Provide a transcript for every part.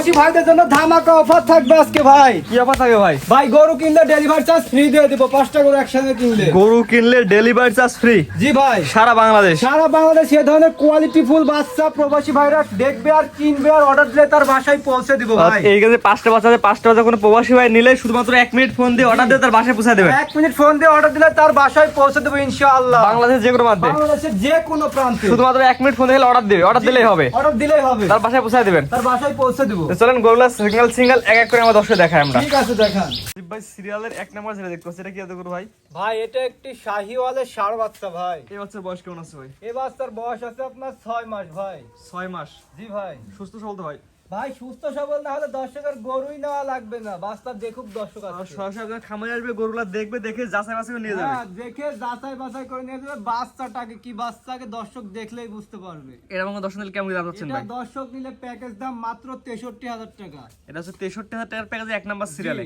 প্রবাসী ভাইদের জন্য ধামাকা অফার থাকবে আজকে ভাই। কি অফার থাকে ভাই? ভাই গরু কিনলে ডেলিভারি চার্জ ফ্রি দিয়ে দিব পাঁচটা গরু একসাথে কিনলে। গরু কিনলে ডেলিভারি চার্জ ফ্রি জি ভাই। সারা বাংলাদেশ? সারা বাংলাদেশ এ ধরনের কোয়ালিটি ফুল বাচ্চা প্রবাসী ভাইরা দেখবে আর কিনবে আর অর্ডার দিলে তার বাসায় পৌঁছে দিব ভাই। এই কাছে পাঁচটা বাচ্চা আছে পাঁচটা বাচ্চা কোনো প্রবাসী ভাই নিলে শুধুমাত্র এক মিনিট ফোন দিয়ে অর্ডার দিয়ে তার বাসায় পৌঁছে দেবে। এক মিনিট ফোন দিয়ে অর্ডার দিলে তার বাসায় পৌঁছে দেবো ইনশাআল্লাহ। বাংলাদেশ যে কোনো মাধ্যমে বাংলাদেশের যে কোনো প্রান্তে। শুধুমাত্র এক মিনিট ফোন দিয়ে অর্ডার দিবে অর্ডার দিলেই হবে। অর্ডার দিলেই হবে। তার বাসায় পৌঁছে দিবেন। তার বাসায় পৌঁছে দিব। চলেন গোলা সিঙ্গেল সিঙ্গেল এক এক করে আমার দর্শক দেখাই আমরা। ঠিক আছে দেখান। ভাই সিরিয়ালের এক নাম্বার যেটা দেখতে পাচ্ছি। এটা কি এত গরু ভাই? ভাই এটা একটি শাহিওয়ালের ষাড় বাচ্চা ভাই। এই বাচ্চার বয়স কেমন আছে ভাই? এই বাচ্চার বয়স আছে আপনার ছয় মাস ভাই। ছয় মাস। জি ভাই। সুস্থ সবল তো ভাই? ভাই সুস্থ সবল না হলে দর্শকের গরুই নেওয়া লাগবে না। বাচ্চা দেখুক দর্শক সরাসরি আপনার খামারে আসবে গরুগুলা দেখবে দেখে যাচাই বাছাই করে নিয়ে যাবে। হ্যাঁ, দেখে যাচাই বাছাই করে নিয়ে যাবে। বাচ্চাটাকে কি বাচ্চাকে দর্শক দেখলেই বুঝতে পারবে। এরকম দর্শক নিলে কেমন দাম যাচ্ছেন ভাই? দর্শক নিলে প্যাকেজ দাম মাত্র তেষট্টি হাজার টাকা। এটা হচ্ছে তেষট্টি হাজার টাকার প্যাকেজ এক নাম্বার সিরিয়ালে।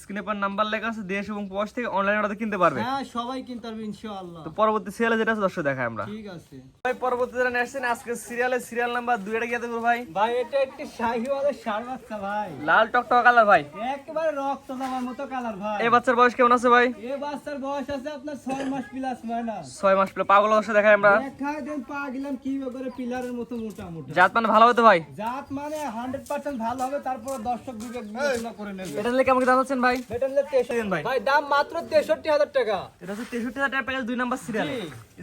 স্ক্রিনে পর নাম্বার লেখা আছে দেশ এবং প্রবাস থেকে অনলাইন অর্ডার কিনতে পারবে। হ্যাঁ সবাই কিনতে পারবে ইনশাআল্লাহ। তো পরবর্তী সিরিয়ালে যেটা আছে দর্শক দেখায় আমরা। ঠিক আছে। ভাই পরবর্তী যেটা নিয়ে আসছেন আজকে সিরিয়ালে সিরিয়াল নাম্বার দুই এটা কি এত করব ভাই। ভাই এটা একটি শাহিওয়ালের বাচ্চা ভাই। লাল টকটক কালার ভাই। একেবারে রক্ত জামার মতো কালার ভাই। এই বাচ্চার বয়স কেমন আছে ভাই? এ বাচ্চার বয়স আছে আপনার ছয় মাস প্লাস মাইনাস ছয় মাস পেলে পাগল দর্শক দেখায় আমরা। দেখায় দেন পা গেলাম কি করে পিলারের মতো মোটা মোটা জাত মানে ভালো হতো ভাই? জাত মানে হান্ড্রেড পার্সেন্ট ভালো হবে তারপর দর্শক বিবেক বিবেচনা করে নেবে। এটা নিলে কেমন কি দাম যাচ্ছেন ভাই। এটা নিলে তেষট্টি ভাই। ভাই দাম মাত্র তেষট্টি হাজার টাকা। এটা হচ্ছে তেষট্টি হাজার প্যাকেজ দুই নাম্বার সিরিয়াল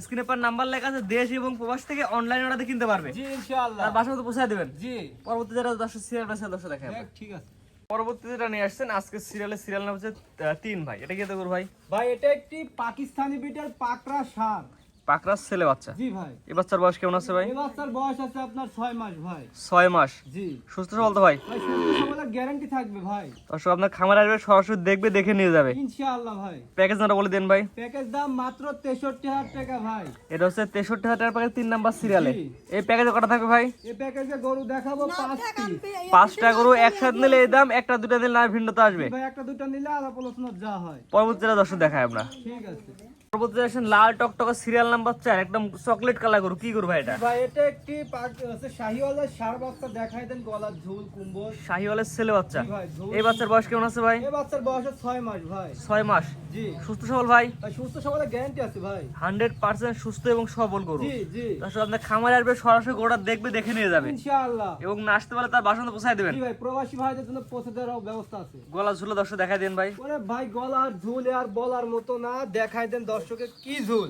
স্ক্রিনে পর নাম্বার লেখা আছে দেশ এবং প্রবাস থেকে অনলাইন অর্ডার কিনতে পারবে। জি ইনশাআল্লাহ। তার বাসা মতো পৌঁছায় দেবেন। জি। পরবর্তী সিরিয়াল ঠিক আছে। যেটা নিয়ে আসছেন আজকে সিরিয়ালে সিরিয়াল নাম হচ্ছে তিন ভাই। এটা কি এত ভাই? ভাই এটা একটি পাকিস্তানি বিটের পাকড়া সার। পাকরাস ছেলে বাচ্চা? জি ভাই। এই বাচ্চার বয়স কেমন আছে ভাই? এই বাচ্চার বয়স আছে আপনার ছয় মাস ভাই। ছয় মাস। জি। সুস্থ সবল তো ভাই? ভাই সুস্থ সবলের গ্যারান্টি থাকবে ভাই। দর্শক আপনার খামার আসবে সরাসরি দেখবে দেখে নিয়ে যাবে। ইনশাআল্লাহ ভাই। প্যাকেজ নাটা বলে দেন ভাই। প্যাকেজ দাম মাত্র তেষট্টি হাজার টাকা ভাই। এটা হচ্ছে তেষট্টি হাজার টাকার প্যাকেজ তিন নাম্বার সিরিয়ালে এই প্যাকেজে কটা থাকবে ভাই? এই প্যাকেজে গরু দেখাবো পাঁচটি। পাঁচটা গরু একসাথে নিলে এই দাম একটা দুটা নিলে না ভিন্নতা আসবে। ভাই একটা দুটো নিলে আলাপ আলোচনা যা হয়। পরবর্তী দর্শক দেখায় আমরা ঠিক আছে। আসেন লাল টকটকা সিরিয়াল নাম্বার চার একদম চকলেট কালার গরু। কি গরু এটা? ভাই এটা একটি শাহিওয়ালের সার বাচ্চা দেখাই দেন গলার ঝুল কুম্বল। শাহিওয়ালের ছেলে বাচ্চা। এই বাচ্চার বয়স কেমন আছে ভাই? এই বাচ্চার বয়স ছয় মাস ভাই। ছয় মাস। জি। সুস্থ সবল ভাই? ভাই সুস্থ সবল গ্যারান্টি আছে ভাই। হান্ড্রেড পার্সেন্ট সুস্থ এবং সবল গরু। জি জি। খামারে আসবে সরাসরি গরুটা দেখবে দেখে নিয়ে যাবে। ইনশাআল্লাহ। এবং না আসতে পারলে তার বাসন্ত পোষায় দেবেন। জি ভাই প্রবাসী ভাইদের জন্য পৌঁছে দেওয়ার ব্যবস্থা আছে। গলা ঝুলে দর্শক দেখাই দেন ভাই। ওরে ভাই আর ঝুল আর বলার মতো না দেখাই দেন দর্শকে কি ঝুল।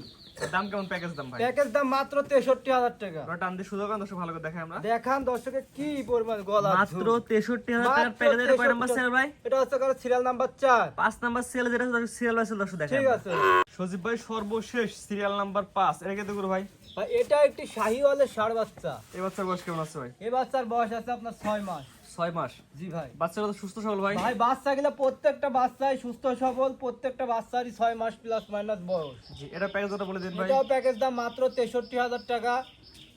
দাম কেমন প্যাকেজ দাম ভাই? প্যাকেজ দাম মাত্র তেষট্টি হাজার টাকা। ওটা টান দিয়ে সুযোগ দর্শক ভালো করে দেখাই আমরা। দেখান দর্শকে কি পরিমাণ গলা মাত্র তেষট্টি হাজার টাকার প্যাকেজের কয় নাম্বার সেল ভাই? এটা হচ্ছে কারও সিরিয়াল নাম্বার চার। পাঁচ নাম্বার সেল যেটা দর্শক সিরিয়াল বাই দর্শক দেখাই ঠিক আছে। সজীব ভাই সর্বশেষ সিরিয়াল নাম্বার পাঁচ। এটা কেটে করো ভাই? ভাই এটা একটি শাহিওয়ালের ষাড় বাচ্চা। এই বাচ্চার বয়স কেমন আছে ভাই? এই বাচ্চার বয়স আছে আপনার ছয় মাস। ছয় মাস। জি ভাই। বাচ্চারা তো সুস্থ সবল ভাই। ভাই বাচ্চা গুলো প্রত্যেকটা বাচ্চাই সুস্থ সবল প্রত্যেকটা বাচ্চারই ছয় মাস প্লাস মাইনাস বয়স। জি এটা বলে দিন ভাই। এটা প্যাকেজ দাম মাত্র তেষট্টি হাজার টাকা।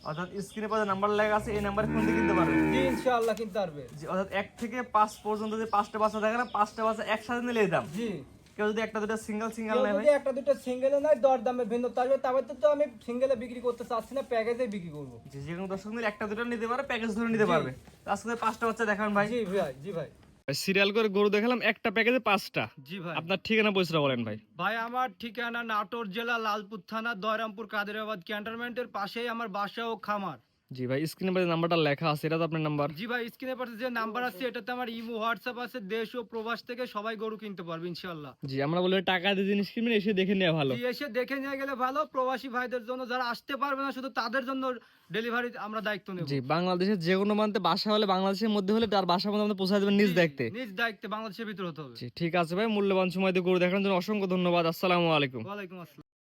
অর্থাৎ স্ক্রিনে পাশে নাম্বার লেখা আছে এই নাম্বারে ফোন দিয়ে কিনতে পারবে জি ইনশাআল্লাহ কিনতে পারবে। জি অর্থাৎ এক থেকে পাঁচ পর্যন্ত যে পাঁচটা বাচ্চা থাকে না পাঁচটা বাচ্চা একসাথে নিলে দাম। জি। কেউ যদি একটা দুটো সিঙ্গেল সিঙ্গেল নেয় যদি একটা দুটো সিঙ্গেলে নাই দর দামে ভিন্ন থাকবে তবে তো তো আমি সিঙ্গেলে বিক্রি করতে চাচ্ছি না প্যাকেজে বিক্রি করব। জি যে কোনো দর্শক মিলে একটা দুটো নিতে পারে প্যাকেজ ধরে নিতে পারবে। আজকে পাঁচটা বাচ্চা দেখাবেন ভাই। জি ভাই জি ভাই। সিরিয়াল করে গরু দেখালাম একটা প্যাকেজে পাঁচটা। জি ভাই। আপনার ঠিকানা পয়সা বলেন ভাই। ভাই আমার ঠিকানা নাটোর জেলা লালপুর থানা দয়রামপুর কাদেরাবাদ ক্যান্টনমেন্টের পাশেই আমার বাসা ও খামার। জি ভাই স্ক্রিনে পাশে নাম্বারটা লেখা আছে এটা তো আপনার নাম্বার জি ভাই স্ক্রিনে পাশে যে নাম্বার আছে এটাতে আমার ইমো হোয়াটসঅ্যাপ আছে দেশ ও প্রবাস থেকে সবাই গরু কিনতে পারবে ইনশাল্লাহ জি আমরা বলি টাকা দিয়ে জিনিস কিনবেন এসে দেখে নেওয়া ভালো। জি, এসে দেখে নিয়ে গেলে ভালো প্রবাসী ভাইদের জন্য যারা আসতে পারবে না শুধু তাদের জন্য ডেলিভারি আমরা দায়িত্ব নেব। জি বাংলাদেশের যে কোনো মানতে বাসা হলে বাংলাদেশের মধ্যে হলে তার বাসার মধ্যে আমাদের পৌঁছে দেবেন নিজ দেখতে নিজ দায়িত্বে বাংলাদেশের ভিতরে হতে হবে। জি ঠিক আছে ভাই মূল্যবান সময় দিয়ে গরু দেখানোর জন্য অসংখ্য ধন্যবাদ আসসালামু আলাইকুম। ওয়া আলাইকুম আসসালাম।